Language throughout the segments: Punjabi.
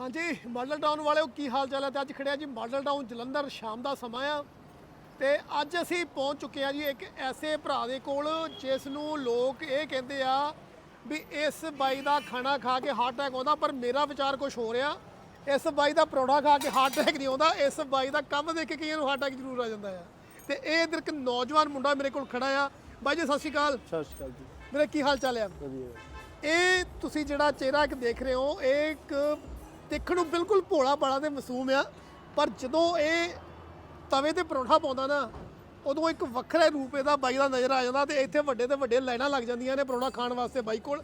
ਹਾਂਜੀ ਮਾਡਲ ਟਾਊਨ ਵਾਲਿਓ ਕੀ ਹਾਲ ਚਾਲ ਹੈ? ਤੇ ਅੱਜ ਖੜਿਆ ਜੀ ਮਾਡਲ ਟਾਊਨ ਜਲੰਧਰ ਸ਼ਾਮ ਦਾ ਸਮਾਂ ਆ। ਤੇ ਅੱਜ ਅਸੀਂ ਪਹੁੰਚ ਚੁੱਕੇ ਆ ਜੀ ਇੱਕ ਐਸੇ ਭਰਾ ਦੇ ਕੋਲ ਜਿਸ ਨੂੰ ਲੋਕ ਇਹ ਕਹਿੰਦੇ ਆ ਵੀ ਇਸ ਬਾਈ ਦਾ ਖਾਣਾ ਖਾ ਕੇ ਹਾਰਟ ਅਟੈਕ ਆਉਂਦਾ ਪਰ ਮੇਰਾ ਵਿਚਾਰ ਕੁਝ ਹੋ ਰਿਹਾ ਇਸ ਬਾਈ ਦਾ ਪਰੌਠਾ ਖਾ ਕੇ ਹਾਰਟ ਅਟੈਕ ਨਹੀਂ ਆਉਂਦਾ ਇਸ ਬਾਈ ਦਾ ਕੰਮ ਦੇਖ ਕੇ ਕਈਆਂ ਨੂੰ ਹਾਰਟ ਅਟੈਕ ਜ਼ਰੂਰ ਆ ਜਾਂਦਾ ਆ। ਤੇ ਇਹ ਇੱਧਰ ਇੱਕ ਨੌਜਵਾਨ ਮੁੰਡਾ ਮੇਰੇ ਕੋਲ ਖੜਾ ਆ। ਬਾਈ ਜੀ ਸਤਿ ਸ਼੍ਰੀ ਅਕਾਲ। ਸਤਿ ਸ਼੍ਰੀ ਅਕਾਲ ਜੀ। ਮੇਰੇ ਕੀ ਹਾਲ ਚਾਲ ਆ? ਵਧੀਆ। ਇਹ ਤੁਸੀਂ ਜਿਹੜਾ ਚਿਹਰਾ ਇੱਕ ਦੇਖ ਰਹੇ ਹੋ ਇਹ ਇੱਕ ਦੇਖਣ ਨੂੰ ਬਿਲਕੁਲ ਭੋਲਾ ਬਾਲਾ ਤੇ ਮਾਸੂਮ ਆ। ਪਰ ਜਦੋਂ ਇਹ ਤਵੇ ਤੇ ਪਰੌਂਠਾ ਪਾਉਂਦਾ ਨਾ ਉਦੋਂ ਇੱਕ ਵੱਖਰਾ ਰੂਪ ਇਹਦਾ ਬਾਈ ਦਾ ਨਜ਼ਰ ਆ ਜਾਂਦਾ ਤੇ ਇੱਥੇ ਵੱਡੇ ਤੇ ਵੱਡੇ ਲਾਈਨਾਂ ਲੱਗ ਜਾਂਦੀਆਂ ਨੇ ਪਰੌਂਠਾ ਖਾਣ ਵਾਸਤੇ ਬਾਈ ਕੋਲ।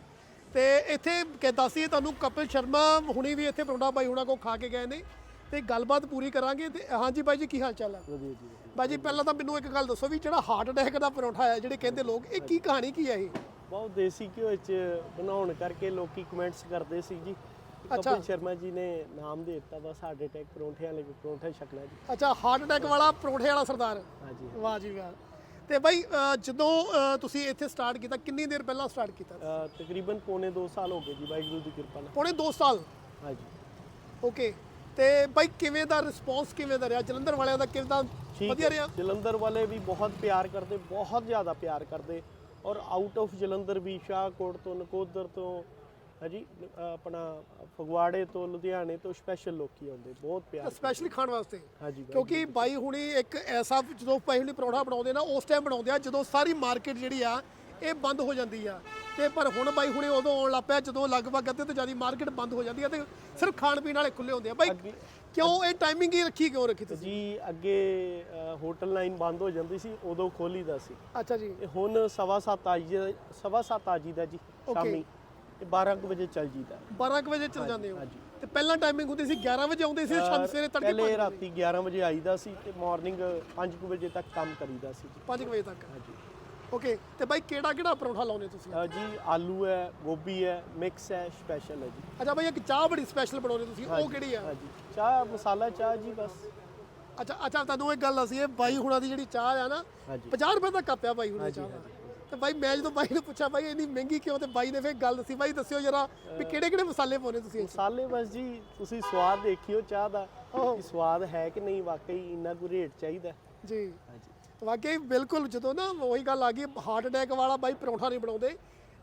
ਤੇ ਇੱਥੇ ਕਿ ਦੱਸੀਏ ਤੁਹਾਨੂੰ ਕਪਿਲ ਸ਼ਰਮਾ ਹੁਣੀ ਵੀ ਇੱਥੇ ਪਰੌਂਠਾ ਬਾਈ ਹੁਣਾਂ ਕੋਲ ਖਾ ਕੇ ਗਏ ਨੇ। ਤੇ ਗੱਲਬਾਤ ਪੂਰੀ ਕਰਾਂਗੇ ਤੇ ਹਾਂਜੀ ਬਾਈ ਜੀ ਕੀ ਹਾਲ ਚਾਲ ਆ? ਵਧੀਆ ਜੀ ਬਾਈ ਜੀ ਪਹਿਲਾਂ ਤਾਂ ਮੈਨੂੰ ਇੱਕ ਗੱਲ ਦੱਸੋ ਵੀ ਜਿਹੜਾ ਹਾਰਟ ਅਟੈਕ ਦਾ ਪਰੌਂਠਾ ਹੈ ਜਿਹੜੇ ਕਹਿੰਦੇ ਲੋਕ ਇਹ ਕੀ ਕਹਾਣੀ ਕੀ ਹੈ ਇਹ? ਬਹੁਤ ਦੇਸੀ ਘਿਓ ਵਿੱਚ ਬਣਾਉਣ ਕਰਕੇ ਲੋਕੀ ਕਮੈਂਟਸ ਕਰਦੇ ਸੀ ਜੀ। ਕਿ। ਕਪਿਲ ਸ਼ਰਮਾ ਜੀ ਨੇ ਨਾਮ ਦੇ ਦਿੱਤਾ ਬਸ ਹਾਰਟ ਅਟੈਕ ਪਰੌਂਠਿਆਂ ਲਈ ਪਰੌਂਠਾ ਛਕਣਾ ਜੀ। ਅੱਛਾ ਹਾਰਟ ਅਟੈਕ ਵਾਲਾ ਪਰੌਂਠੇ ਵਾਲਾ ਸਰਦਾਰ? ਹਾਂਜੀ ਵਾਹ ਜੀ ਵਾਹ। ਤੇ ਬਾਈ ਜਦੋਂ ਤੁਸੀਂ ਇੱਥੇ ਸਟਾਰਟ ਕੀਤਾ ਕਿੰਨੀ ਦੇਰ ਪਹਿਲਾਂ ਸਟਾਰਟ ਕੀਤਾ ਤਕਰੀਬਨ ਪੌਣੇ 2 ਸਾਲ ਹੋ ਗਏ ਜੀ ਵਾਹਿਗੁਰੂ ਦੀ ਕਿਰਪਾ ਨਾਲ। ਪੌਣੇ 2 ਸਾਲ? ਹਾਂਜੀ ਓਕੇ। ਤੇ ਬਾਈ ਕਿਵੇਂ ਦਾ ਰਿਸਪੌਂਸ ਕਿਵੇਂ ਦਾ ਰਿਹਾ? ਜਲੰਧਰ ਵਾਲਿਆਂ ਦਾ ਠੀਕ ਵਧੀਆ। ਰਿਹਾ? ਜਲੰਧਰ ਵਾਲੇ ਵੀ ਬਹੁਤ ਪਿਆਰ ਕਰਦੇ ਬਹੁਤ ਜ਼ਿਆਦਾ ਪਿਆਰ ਕਰਦੇ ਔਰ ਆਊਟ ਆਫ ਜਲੰਧਰ ਵੀ ਸ਼ਾਹਕੋਟ ਤੋਂ ਨਕੋਦਰ ਤੋਂ ਹਾਂਜੀ ਆਪਣਾ ਫਗਵਾੜੇ ਤੋਂ ਲੁਧਿਆਣੇ ਤੋਂ ਸਪੈਸ਼ਲ ਲੋਕੀ ਆਉਂਦੇ ਬਹੁਤ ਪਿਆਰ ਸਪੈਸ਼ਲੀ ਖਾਣ ਵਾਸਤੇ। ਹਾਂਜੀ। ਕਿਉਂਕਿ ਬਾਈ ਹੁਣੀ ਇੱਕ ਐਸਾ ਜਦੋਂ ਬਾਈ ਹੁਣੀ ਪਰੌਂਠਾ ਬਣਾਉਂਦੇ ਨਾ ਉਸ ਟਾਈਮ ਬਣਾਉਂਦੇ ਆ ਜਦੋਂ ਸਾਰੀ ਮਾਰਕੀਟ ਜਿਹੜੀ ਆ ਇਹ ਬੰਦ ਹੋ ਜਾਂਦੀ ਆ। ਤੇ ਪਰ ਹੁਣ ਬਾਈ ਹੁਣੀ ਉਦੋਂ ਆਉਣ ਲੱਗ ਪਿਆ ਜਦੋਂ ਲਗਭਗ ਅੱਧੇ ਤੋਂ ਜ਼ਿਆਦਾ ਮਾਰਕੀਟ ਬੰਦ ਹੋ ਜਾਂਦੀ ਆ ਤੇ ਸਿਰਫ ਖਾਣ ਪੀਣ ਵਾਲੇ ਖੁੱਲੇ ਹੁੰਦੇ ਆ। ਬਾਈ ਕਿਉਂ ਇਹ ਟਾਈਮਿੰਗ ਹੀ ਰੱਖੀ ਕਿਉਂ ਰੱਖੀ ਤੁਸੀਂ? ਜੀ ਅੱਗੇ ਹੋਟਲ ਲਾਈਨ ਬੰਦ ਹੋ ਜਾਂਦੀ ਸੀ ਉਦੋਂ ਖੋਲੀਦਾ ਸੀ। ਅੱਛਾ ਜੀ। ਹੁਣ ਸਵਾ ਸੱਤ ਆ ਜੀ ਸਵਾ ਸੱਤ ਆ ਜੀ ਦਾ ਜੀ. ਸ਼ਾਮੀ। ਤੇ 12 ਕੁ ਵਜੇ ਚੱਲ ਜੀਦਾ। 12 ਕੁ ਵਜੇ ਚਲ ਜਾਂਦੇ ਹੋ? ਹਾਂਜੀ। ਤੇ ਪਹਿਲਾਂ ਟਾਈਮਿੰਗ ਹੁੰਦੀ ਸੀ 11 ਵਜੇ ਆਉਂਦੇ ਸੀ ਸ਼ਾਮ ਸਵੇਰੇ ਤੜਕੇ ਪਹਿਲੇ ਰਾਤੀ 11 ਵਜੇ ਆਈਦਾ ਸੀ ਤੇ ਮਾਰਨਿੰਗ 5 ਕੁ ਵਜੇ ਤੱਕ ਕੰਮ ਕਰੀਦਾ ਸੀ। ਜੀ 5 ਵਜੇ ਤੱਕ? ਹਾਂਜੀ। ਓਕੇ ਤੇ ਬਾਈ ਕਿਹੜਾ ਕਿਹੜਾ ਪਰੌਂਠਾ ਲਾਉਂਦੇ ਤੁਸੀਂ? ਅ, ਜੀ ਆਲੂ ਹੈ ਗੋਭੀ ਹੈ ਮਿਕਸ ਹੈ ਸਪੈਸ਼ਲ ਹੈ ਜੀ। ਅੱਛਾ ਬਾਈ ਇੱਕ ਚਾਹ ਬੜੀ ਸਪੈਸ਼ਲ ਬਣਾਉਂਦੇ ਤੁਸੀਂ ਉਹ ਹਾਂਜੀ, ਕਿਹੜੀ ਆ ਹਾਂਜੀ। ਚਾਹ ਮਸਾਲਾ ਚਾਹ ਜੀ ਬਸ। ਅੱਛਾ ਅੱਛਾ ਤੁਹਾਨੂੰ ਇੱਕ ਗੱਲ ਅਸੀਂ ਇਹ ਬਾਈ ਹੁਣਾਂ ਦੀ ਜਿਹੜੀ ਚਾਹ ਆ ਨਾ ਹਾਂਜੀ। 50 ਰੁਪਏ ਦਾ ਕੱਪ ਆ ਬਾਈ ਹੁਣਾਂ ਦੀ ਚਾਹ ਦਾ। ਤੇ ਬਾਈ ਮੈਂ ਜਦੋਂ ਬਾਈ ਨੂੰ ਪੁੱਛਿਆ ਬਾਈ ਇੰਨੀ ਮਹਿੰਗੀ ਕਿਉਂ ਤੇ ਬਾਈ ਨੇ ਫਿਰ ਗੱਲ ਦੱਸੀ ਬਾਈ ਦੱਸਿਓ ਜਰਾ ਵੀ ਕਿਹੜੇ ਕਿਹੜੇ ਮਸਾਲੇ ਪਾਉਨੇ ਤੁਸੀਂ? ਮਸਾਲੇ ਬਸ ਜੀ ਤੁਸੀਂ ਸਵਾਦ ਦੇਖਿਓ ਚਾਹ ਦਾ। ਕਿ ਸਵਾਦ ਹੈ ਕਿ ਨਹੀਂ ਵਾਕਈ ਇੰਨਾ ਕੁ ਰੇਟ ਚਾਹੀਦਾ। ਜੀ। ਹਾਂਜੀ। ਵਾਕਈ ਬਿਲਕੁਲ ਜਦੋਂ ਨਾ ਉਹੀ ਗੱਲ ਆ ਗਈ ਹਾਰਟ ਅਟੈਕ ਵਾਲਾ ਬਾਈ ਪਰੌਂਠਾ ਨਹੀਂ ਬਣਾਉਂਦੇ।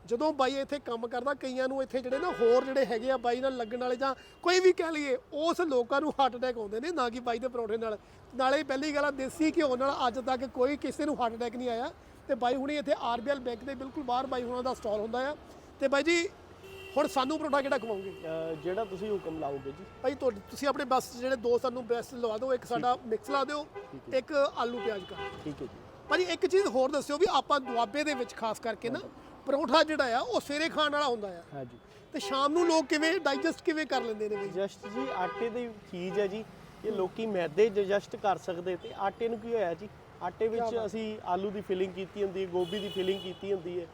ਜਦੋਂ ਬਾਈ ਇੱਥੇ ਕੰਮ ਕਰਦਾ ਕਈਆਂ ਨੂੰ ਇੱਥੇ ਜਿਹੜੇ ਨਾ ਹੋਰ ਜਿਹੜੇ ਹੈਗੇ ਆ ਬਾਈ ਨਾਲ ਲੱਗਣ ਵਾਲੇ ਜਾਂ ਕੋਈ ਵੀ ਕਹਿ ਲਈਏ ਉਸ ਲੋਕਾਂ ਨੂੰ ਹਾਰਟ ਅਟੈਕ ਆਉਂਦੇ ਨੇ ਨਾ ਕਿ ਬਾਈ ਦੇ ਪਰੌਂਠੇ ਨਾਲ। ਨਾਲੇ ਪਹਿਲੀ ਗੱਲ ਆ ਦੇਸੀ ਘਿਓ ਨਾਲ ਅੱਜ ਤੱਕ ਕੋਈ ਕਿਸੇ ਨੂੰ ਹਾਰਟ ਅਟੈਕ ਨਹੀਂ ਆਇਆ। ਤੇ ਬਾਈ ਹੁਣੀ ਇੱਥੇ ਆਰਬੀਐਲ ਬੈਂਕ ਦੇ ਬਿਲਕੁਲ ਬਾਹਰ ਬਾਈ ਹੁਣਾਂ ਦਾ ਸਟਾਲ ਹੁੰਦਾ ਆ। ਤੇ ਬਾਈ ਜੀ ਹੁਣ ਸਾਨੂੰ ਪਰੌਂਠਾ ਕਿਹੜਾ ਖਵਾਓਗੇ? ਅਹ ਜਿਹੜਾ ਤੁਸੀਂ ਹੁਕਮ ਲਾਓਗੇ ਜੀ। ਭਾਈ ਤੁਹਾਡੇ ਤੁਸੀਂ ਆਪਣੇ ਬਸ ਜਿਹੜੇ ਦੋ ਸਾਨੂੰ ਬੈਸਟ ਲਵਾ ਦਿਓ ਇੱਕ ਸਾਡਾ ਮਿਕਸ ਲਾ ਦਿਓ ਇੱਕ ਆਲੂ ਪਿਆਜ਼ ਕਰ ਠੀਕ ਹੈ ਜੀ। ਭਾਜੀ ਇੱਕ ਚੀਜ਼ ਹੋਰ ਦੱਸਿਓ ਵੀ ਆਪਾਂ ਦੁਆਬੇ ਦੇ ਵਿੱਚ ਖਾਸ ਕਰਕੇ ਨਾ ਪਰੌਂਠਾ ਜਿਹੜਾ ਆ ਉਹ ਸਵੇਰੇ ਖਾਣ ਵਾਲਾ ਹੁੰਦਾ ਆ। ਹਾਂਜੀ ਤੇ ਸ਼ਾਮ ਨੂੰ ਲੋਕ ਕਿਵੇਂ ਡਾਈਜੈਸਟ ਕਿਵੇਂ ਕਰ ਲੈਂਦੇ ਨੇ ਬਈ? ਜਸਟ ਜੀ ਆਟੇ ਦੀ ਚੀਜ਼ ਹੈ ਜੀ ਇਹ ਲੋਕੀ ਮੈਦੇ ਡਾਈਜੈਸਟ ਕਰ ਸਕਦੇ ਤੇ ਆਟੇ ਨੂੰ ਕੀ ਹੋਇਆ ਜੀ ਆਟੇ ਵਿੱਚ ਅਸੀਂ ਆਲੂ ਦੀ ਫਿਲਿੰਗ ਕੀਤੀ ਹੁੰਦੀ ਹੈ ਗੋਭੀ ਦੀ ਫਿਲਿੰਗ ਕੀਤੀ ਹੁੰਦੀ ਹੈ।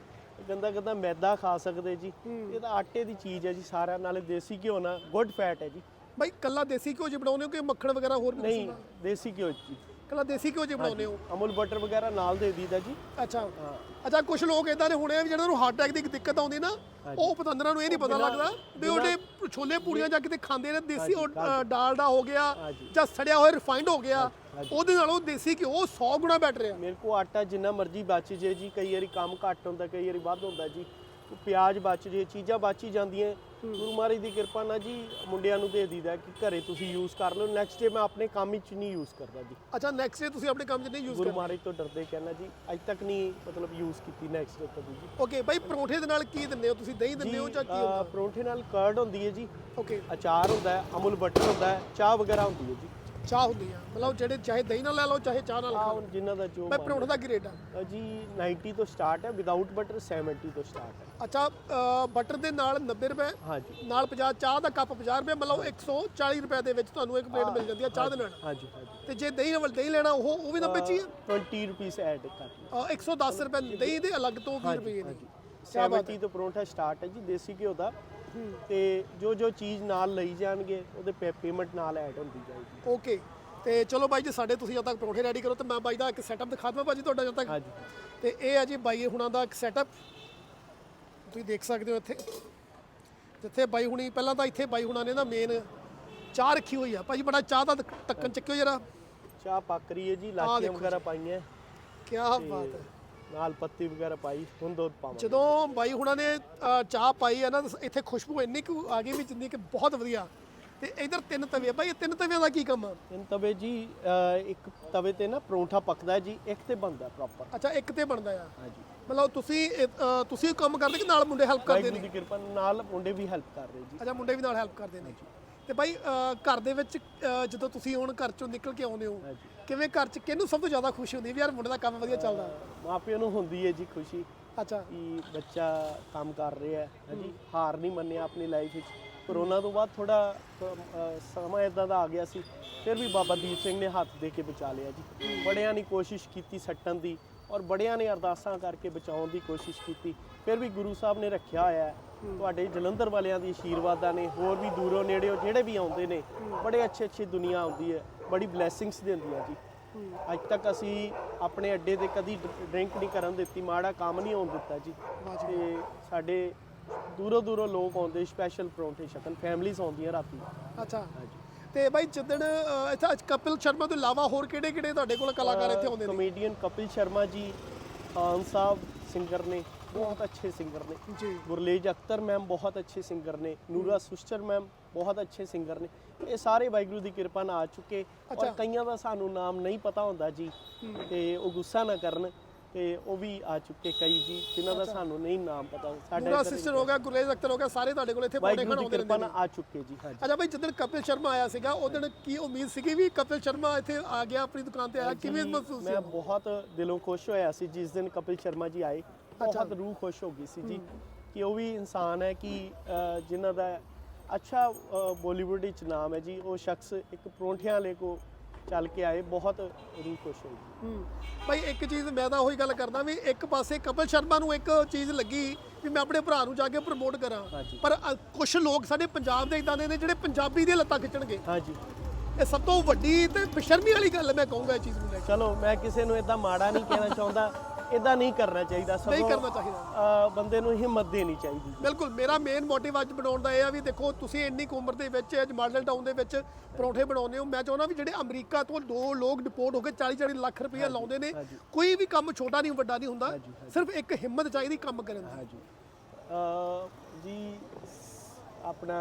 ਗੰਦਾ ਗੰਦਾ ਮੈਦਾ ਖਾ ਸਕਦੇ ਜੀ। ਇਹ ਤਾਂ ਆਟੇ ਦੀ ਚੀਜ਼ ਹੈ ਜੀ ਸਾਰਾ ਨਾਲੇ ਦੇਸੀ ਘਿਓ ਨਾਲ ਗੁੱਡ ਫੈਟ ਹੈ ਜੀ। ਬਈ ਕੱਲਾ ਦੇਸੀ ਘਿਓ ਚ ਬਣਾਉਂਦੇ ਹੋ ਕਿ ਮੱਖਣ ਵਗੈਰਾ ਹੋਰ ਵੀ ਨਹੀਂ ਦੱਸੋ? ਘਿਓ ਜੀ। ਕੱਲਾ ਦੇਸੀ ਘਿਓ ਚ ਬਣਾਉਂਦੇ ਹੋ? ਅਮੁਲ ਬਟਰ ਵਗੈਰਾ ਨਾਲ ਦੇ ਦੀਦਾ ਜੀ। ਅੱਛਾ। ਹਾਂ। ਅੱਛਾ ਕੁਝ ਲੋਕ ਇਦਾਂ ਦੇ ਹੋਣੇ ਆ ਜਿਹਨਾਂ ਨੂੰ ਹਾਰਟ ਅਟੈਕ ਦੀ ਦਿੱਕਤ ਆਉਂਦੀ ਨਾ ਉਹ ਪਤੰਦਰਾਂ ਨੂੰ ਇਹ ਨਹੀਂ ਪਤਾ ਲੱਗਦਾ ਵੀ ਉਹਦੇ ਛੋਲੇ ਪੂੜੀਆਂ ਜਾ ਕੇ ਖਾਂਦੇ ਨੇ ਦੇਸੀ ਅ, ਡਾਲਡਾ ਹੋ ਗਿਆ। ਜਾਂ ਸੜਿਆ ਹੋਇਆ ਰਿਫਾਈਨਡ ਹੋ ਗਿਆ। ਉਹਦੇ ਨਾਲੋਂ ਦੇਸੀ ਘਿਓ 100 ਗੁਣਾ ਬੈਟਰ ਆ। ਮੇਰੇ ਕੋ ਆਟਾ ਜਿੰਨਾ ਮਰਜ਼ੀ ਬਚ ਜੇ ਜੀ ਕਈ ਵਾਰੀ ਕੰਮ ਘੱਟ ਹੁੰਦਾ ਕਈ ਵਾਰੀ ਵੱਧ ਹੁੰਦਾ ਜੀ। ਪਿਆਜ਼ ਬਚ ਜੇ ਚੀਜ਼ਾਂ ਬਚ ਜਾਂਦੀਆਂ। ਗੁਰੂ ਮਹਾਰਾਜ ਦੀ ਕਿਰਪਾ ਨਾਲ ਜੀ ਮੁੰਡਿਆਂ ਨੂੰ ਦੇ ਦੀਦਾ ਕਿ ਘਰੇ ਤੁਸੀਂ ਯੂਜ਼ ਕਰ ਲਓ। ਨੈਕਸਟ ਡੇ ਮੈਂ ਆਪਣੇ ਕੰਮ ਵਿੱਚ ਨਹੀਂ ਯੂਜ਼ ਕਰਦਾ ਜੀ। ਅੱਛਾ ਨੈਕਸਟ ਡੇ ਤੁਸੀਂ ਆਪਣੇ ਕੰਮ 'ਚ ਨਹੀਂ ਯੂਜ਼ ਗੁਰੂ ਮਹਾਰਾਜ ਤੋਂ ਡਰਦੇ ਕਹਿਣਾ ਜੀ ਅੱਜ ਤੱਕ ਨਹੀਂ ਮਤਲਬ ਯੂਜ਼ ਕੀਤੀ ਨੈਕਸਟ ਡੇ ਕਦੀ ਜੀ। ਓਕੇ ਬਾਈ ਪਰੌਂਠੇ ਦੇ ਨਾਲ ਕੀ ਦਿੰਦੇ ਹੋ? ਤੁਸੀਂ ਦਹੀਂ ਦਿੰਦੇ ਹੋ ਜਾਂ ਕੀ ਹੁੰਦਾ? ਪਰੌਂਠੇ ਨਾਲ ਕਰਡ ਹੁੰਦੀ ਹੈ ਜੀ। ਓਕੇ ਅਚਾਰ ਹੁੰਦਾ ਹੈ ਅਮੁਲ ਬਟਰ ਹੁੰਦਾ ਹੈ ਚਾਹ ਵਗੈਰਾ ਹੁੰਦੀ ਹੈ ਜੀ। ਚਾਹ ਹੁੰਦੀ ਆ। ਮਤਲਬ ਜਿਹੜੇ ਚਾਹੇ ਦਹੀਂ ਨਾਲ ਲੈ ਲਓ ਚਾਹੇ ਚਾਹ ਨਾਲ ਖਾਓ। ਹੁਣ ਜਿਨ੍ਹਾਂ ਦਾ ਜੋ ਬਾਈ ਪਰੌਂਠੇ ਦਾ ਕੀ ਰੇਟ ਆ? ਅਹ, ਜੀ 90 ਤੋਂ ਸਟਾਰਟ ਹੈ ਵਿਦਆਊਟ ਬਟਰ 70 ਤੋਂ ਸਟਾਰਟ ਹੈ ਅੱਛਾ ਬਟਰ ਦੇ ਨਾਲ 90 ਰੁਪਏ ਹਾਂਜੀ। ਨਾਲ 50 ਚਾਹ ਦਾ ਕੱਪ 50 ਰੁਪਏ ਮਤਲਬ 140 ਰੁਪਏ ਦੇ ਵਿੱਚ ਤੁਹਾਨੂੰ ਇੱਕ ਪਲੇਟ ਮਿਲ ਜਾਂਦੀ ਆ ਚਾਹ ਦੇ ਨਾਲ। ਹਾਂਜੀ ਹਾਂਜੀ ਤੇ ਜੇ ਦਹੀਂ ਨਾਲ ਦਹੀਂ ਲੈਣਾ ਉਹ ਉਹ ਵੀ 90 ਚ ਹੀ ਆ? 20 ਰੁਪੀਸ ਐਡ ਕਰ ਲਓ। ਅ, 110 ਰੁਪਏ ਦਹੀਂ ਦੇ ਅਲੱਗ ਤੋਂ 20 ਰੁਪਏ ਦੀ। ਕਿਆ ਬਾਤ 70 ਤੋਂ ਪਰੌਂਠਾ ਸਟਾਰਟ ਹੈ ਜੀ ਦੇਸੀ ਘਿਓ ਦਾ। ਤੇ ਜੋ ਜੋ ਚੀਜ਼ ਨਾਲ ਲਈ ਜਾਣਗੇ ਉਹਦੇ ਪੇਮੈਂਟ ਨਾਲ ਐਡ ਹੁੰਦੀ ਜਾਏਗੀ। ਓਕੇ ਤੇ ਚਲੋ ਬਾਈ ਜੀ ਸਾਡੇ ਤੁਸੀਂ ਜਦ ਤੱਕ ਪਰੌਂਠੇ ਰੈਡੀ ਕਰੋ ਤੇ ਮੈਂ ਬਾਈ ਦਾ ਇੱਕ ਸੈਟਅਪ ਦਿਖਾ ਦਵਾਂ ਭਾਜੀ ਤੁਹਾਡਾ ਜਦ ਤੱਕ। ਹਾਂਜੀ। ਤੇ ਇਹ ਆ ਜੀ ਬਾਈ ਹੁਣਾਂ ਦਾ ਇੱਕ ਸੈਟਅਪ ਤੁਸੀਂ ਦੇਖ ਸਕਦੇ ਹੋ ਇੱਥੇ। ਜਿੱਥੇ ਬਾਈ ਹੁਣੀ ਪਹਿਲਾਂ ਤਾਂ ਇੱਥੇ ਬਾਈ ਹੁਣਾਂ ਨੇ ਨਾ ਮੇਨ ਚਾਹ ਰੱਖੀ ਹੋਈ ਆ। ਭਾਜੀ ਬੜਾ ਚਾਹ ਦਾ ਟੱਕਣ ਚੱਕਿਓ ਜਰਾ। ਚਾਹ ਪੱਕ ਰਹੀ ਹੈ ਜੀ ਲਾਚੀਆਂ ਦੇਖੋ ਵਗੈਰਾ ਪਾਈਆਂ। ਕੀ ਬਾਤ ਹੈ। ਨਾਲ ਪੱਤੀ ਵਗੈਰਾ ਪਾਈ ਹੁਣ ਦੁੱਧ ਪਾਵਾਂਗੇ। ਜਦੋਂ ਬਾਈ ਹੁਣਾਂ ਨੇ ਅ, ਚਾਹ ਪਾਈ ਆ ਨਾ ਤਾਂ ਇੱਥੇ ਖੁਸ਼ਬੂ ਇੰਨੀ ਕੁ ਆ ਗਈ ਵੀ ਜਿੰਨੀ ਕਿ ਬਹੁਤ ਵਧੀਆ। ਤੇ ਇਧਰ ਤਿੰਨ ਤਵੇ। ਬਾਈ ਇਹ ਤਿੰਨ ਤਵਿਆਂ ਦਾ ਕੀ ਕੰਮ ਆ? ਤਿੰਨ ਤਵੇ ਜੀ ਇੱਕ ਤਵੇ ਤੇ ਨਾ ਪਰੌਂਠਾ ਪੱਕਦਾ ਹੈ ਜੀ ਇੱਕ ਤੇ ਬਣਦਾ ਪ੍ਰੋਪਰ ਅੱਛਾ ਇੱਕ ਤੇ ਬਣਦਾ ਆ? ਹਾਂਜੀ। ਮਤਲਬ ਤੁਸੀਂ ਇਹ, ਅ, ਤੁਸੀਂ ਕੰਮ ਕਰਦੇ ਕਿ ਨਾਲ ਮੁੰਡੇ ਹੈਲਪ ਕਰਦੇ ਵਾਹਿਗੁਰੂ ਨੇ ਦੀ ਕਿਰਪਾ ਨਾਲ ਮੁੰਡੇ ਵੀ ਹੈਲਪ ਕਰ ਰਹੇ ਜੀ। ਅੱਛਾ ਮੁੰਡੇ ਵੀ ਨਾਲ ਹੈਲਪ ਕਰਦੇ ਨੇ। ਤੇ ਬਾਈ ਘਰ ਦੇ ਵਿੱਚ ਜਦੋਂ ਤੁਸੀਂ ਹੁਣ ਘਰ ਚੋਂ ਨਿਕਲ ਕੇ ਆਉਂਦੇ ਹੋ ਕਿਵੇਂ ਘਰ ਚ ਕਿਹਨੂੰ ਸਭ ਤੋਂ ਜ਼ਿਆਦਾ ਖੁਸ਼ੀ ਹੁੰਦੀ ਹੈ ਵੀ ਯਾਰ ਮੁੰਡੇ ਦਾ ਕੰਮ ਵਧੀਆ ਚੱਲਦਾ? ਮਾਪਿਆਂ ਨੂੰ ਹੁੰਦੀ ਹੈ ਜੀ ਖੁਸ਼ੀ ਅੱਛਾ। ਕਿ ਬੱਚਾ ਕੰਮ ਕਰ ਰਿਹਾ ਹੈ ਹਾਂਜੀ। ਹਾਰ ਨਹੀਂ ਮੰਨਿਆ ਆਪਣੀ ਲਾਈਫ ਵਿੱਚ। ਕਰੋਨਾ ਤੋਂ ਬਾਅਦ ਥੋੜਾ ਸਮਾਂ ਇਦਾਂ ਦਾ ਆ ਗਿਆ ਸੀ ਫਿਰ ਵੀ ਬਾਬਾ ਦੀਪ ਸਿੰਘ ਨੇ ਹੱਥ ਦੇ ਕੇ ਬਚਾ ਲਿਆ ਜੀ। ਬੜਿਆਂ ਨੇ ਕੋਸ਼ਿਸ਼ ਕੀਤੀ ਸੱਟਣ ਦੀ ਔਰ ਬੜਿਆਂ ਨੇ ਅਰਦਾਸਾਂ ਕਰਕੇ ਬਚਾਉਣ ਦੀ ਕੋਸ਼ਿਸ਼ ਕੀਤੀ। ਫਿਰ ਵੀ ਗੁਰੂ ਸਾਹਿਬ ਨੇ ਰੱਖਿਆ ਹੋਇਆ ਹੈ। ਤੁਹਾਡੇ ਜਲੰਧਰ ਵਾਲਿਆਂ ਦੀ ਆਸ਼ੀਰਵਾਦਾਂ ਨੇ ਹੋਰ ਵੀ ਦੂਰੋਂ ਨੇੜਿਓਂ ਜਿਹੜੇ ਵੀ ਆਉਂਦੇ ਨੇ ਬੜੇ ਅੱਛੇ ਅੱਛੀ ਦੁਨੀਆ ਆਉਂਦੀ ਹੈ ਬੜੀ ਬਲੇਸਿੰਗਸ ਦਿੰਦੀ ਹੈ ਜੀ। ਅੱਜ ਤੱਕ ਅਸੀਂ ਆਪਣੇ ਅੱਡੇ ਤੇ ਕਦੀ ਡਰਿੰਕ ਨਹੀਂ ਕਰਨ ਦਿੱਤੀ ਮਾੜਾ ਕੰਮ ਨਹੀਂ ਹੋਣ ਦਿੱਤਾ ਜੀ। ਤੇ ਸਾਡੇ ਦੂਰੋਂ ਦੂਰੋਂ ਲੋਕ ਆਉਂਦੇ ਸਪੈਸ਼ਲ ਪਰੌਂਠੇ ਛਕਣ ਫੈਮਲੀਆਂ ਆਉਂਦੀਆਂ ਰਾਤੀ। ਅੱਛਾ। ਤੇ ਬਾਈ ਜਿੱਦਣ ਇੱਥੇ ਅੱਜ ਕਪਿਲ ਸ਼ਰਮਾ ਤੋਂ ਇਲਾਵਾ ਹੋਰ ਕਿਹੜੇ ਕਿਹੜੇ ਤੁਹਾਡੇ ਕੋਲ ਕਲਾਕਾਰ ਇੱਥੇ ਆਉਂਦੇ ਨੇ? ਕਮੇਡੀਅਨ ਕਪਿਲ ਸ਼ਰਮਾ ਜੀ ਖਾਨ ਸਾਹਿਬ ਸਿੰਗਰ ਨੇ। ਬਹੁਤ ਅੱਛੇ ਸਿੰਗਰ ਨੇ। ਜੀ। ਗੁਰਲੇਜ ਅਖਤਰ ਮੈਮ ਬਹੁਤ ਅੱਛੇ ਸਿੰਗਰ ਨੇ। ਨੂਰਾ ਸੁਸ਼ਟਰ ਮੈਮ ਬਹੁਤ ਅੱਛੇ ਸਿੰਗਰ ਨੇ। ਇਹ ਸਾਰੇ ਵਾਹਿਗੁਰੂ ਦੀ ਕਿਰਪਾ ਨਾਲ ਆ ਚੁੱਕੇ। ਔਰ। ਕਈਆਂ ਦਾ ਸਾਨੂੰ ਨਾਮ ਨਹੀਂ ਪਤਾ ਹੁੰਦਾ ਜੀ। ਤੇ ਉਹ ਗੁੱਸਾ ਨਾ ਕਰਨ। ਤੇ ਉਹ ਵੀ ਆ ਚੁੱਕੇ ਕਈ ਜੀ ਜਿਨ੍ਹਾਂ ਦਾ ਸਾਨੂੰ ਨਹੀਂ ਨਾਮ ਪਤਾ। ਸਾਡੇ ਪੂਰਾ ਸਿਸਟਰ ਹੋ ਗਿਆ ਗੁਰਲੇਜ ਅਖਤਰ ਹੋ ਗਿਆ ਸਾਰੇ ਤੁਹਾਡੇ ਕੋਲ ਇੱਥੇ ਪੌੜੇ ਵਾਹਿਗੁਰੂ ਖਾਣ ਦੀ ਆਉਂਦੇ ਕਿਰਪਾ ਰਹਿੰਦੇ ਨਾਲ ਨੇ ਆ ਚੁੱਕੇ ਜੀ। ਹਾਂਜੀ। ਅੱਛਾ ਬਾਈ ਜਿੱਦਣ ਕਪਿਲ ਸ਼ਰਮਾ ਆਇਆ ਸੀਗਾ। ਉਦੋਂ ਕੀ ਉਮੀਦ ਸੀਗੀ ਵੀ ਕਪਿਲ ਸ਼ਰਮਾ ਇੱਥੇ ਆ ਗਿਆ ਆਪਣੀ ਦੁਕਾਨ ਤੇ ਆਇਆ? ਕਿਵੇਂ ਮਹਿਸੂਸ ਮੈਂ ਹੋਇਆ? ਬਹੁਤ ਦਿਲੋਂ ਖੁਸ਼ ਹੋਇਆ ਸੀ ਜਿਸ ਦਿਨ ਕਪਿਲ ਸ਼ਰਮਾ ਜੀ ਆਏ। ਬਹੁਤ ਰੂਹ ਖੁਸ਼ ਹੋ ਗਈ ਸੀ ਜੀ ਕਿ ਉਹ ਵੀ ਇਨਸਾਨ ਹੈ ਕਿ ਜਿਨ੍ਹਾਂ ਦਾ ਅੱਛਾ ਬਾਲੀਵੁੱਡ ਵਿੱਚ ਨਾਮ ਹੈ ਜੀ ਉਹ ਸ਼ਖਸ ਇੱਕ ਪਰੌਂਠਿਆਂ ਵਾਲੇ ਕੋ ਚੱਲ ਕੇ ਆਏ ਬਹੁਤ ਰੂਹ ਖੁਸ਼ ਹੋਈ। ਹੂੰ। ਭਾਈ ਇੱਕ ਚੀਜ਼ ਮੈਂ ਤਾਂ ਉਹੀ ਗੱਲ ਕਰਦਾ ਵੀ ਇੱਕ ਪਾਸੇ ਕਪਿਲ ਸ਼ਰਮਾ ਨੂੰ ਇੱਕ ਚੀਜ਼ ਲੱਗੀ ਵੀ ਮੈਂ ਆਪਣੇ ਭਰਾ ਨੂੰ ਜਾ ਕੇ ਪ੍ਰਮੋਟ ਕਰਾਂ। ਪਰ ਕੁਝ ਲੋਕ ਸਾਡੇ ਪੰਜਾਬ ਦੇ ਇਦਾਂ ਦੇ ਨੇ ਜਿਹੜੇ ਪੰਜਾਬੀ ਦੀਆਂ ਲੱਤਾਂ ਖਿੱਚਣਗੇ। ਹਾਂਜੀ। ਇਹ ਸਭ ਤੋਂ ਵੱਡੀ ਤੇ ਬੇਸ਼ਰਮੀ ਵਾਲੀ ਗੱਲ ਮੈਂ ਕਹੂੰਗਾ ਇਹ ਚੀਜ਼ ਨੂੰ ਲੈ ਕੇ। ਚਲੋ ਮੈਂ ਕਿਸੇ ਨੂੰ ਇਦਾਂ ਮਾੜਾ ਨਹੀਂ ਕਹਿਣਾ ਚਾਹੁੰਦਾ ਇਦਾਂ ਨਹੀਂ ਕਰਨਾ ਚਾਹੀਦਾ ਨਹੀਂ ਸਗੋਂ ਕਰਨਾ ਚਾਹੀਦਾ। ਬੰਦੇ ਨੂੰ ਹਿੰਮਤ ਦੇਣੀ ਚਾਹੀਦੀ ਬਿਲਕੁਲ ਮੇਰਾ ਮੇਨ ਮੋਟਿਵ ਅੱਜ ਬਣਾਉਣ ਦਾ ਇਹ ਆ ਵੀ ਦੇਖੋ ਤੁਸੀਂ ਇੰਨੀ ਕੁ ਉਮਰ ਦੇ ਵਿੱਚ ਅੱਜ ਮਾਡਲ ਟਾਊਨ ਦੇ ਵਿੱਚ ਪਰੌਂਠੇ ਬਣਾਉਂਦੇ ਹੋ। ਮੈਂ ਚਾਹੁੰਦਾ ਵੀ ਜਿਹੜੇ ਅਮਰੀਕਾ ਤੋਂ ਦੋ ਲੋਕ ਡਿਪੋਰਟ ਹੋ ਕੇ 40 40 ਲੱਖ ਰੁਪਏ ਲਾਉਂਦੇ ਨੇ। ਕੋਈ ਵੀ ਕੰਮ ਛੋਟਾ ਨਹੀਂ ਵੱਡਾ ਨਹੀਂ ਹੁੰਦਾ। ਸਿਰਫ ਇੱਕ ਹਿੰਮਤ ਚਾਹੀਦੀ ਕੰਮ ਕਰਨ ਦੀ। ਹਾਂਜੀ। ਅ ਜੀ ਆਪਣਾ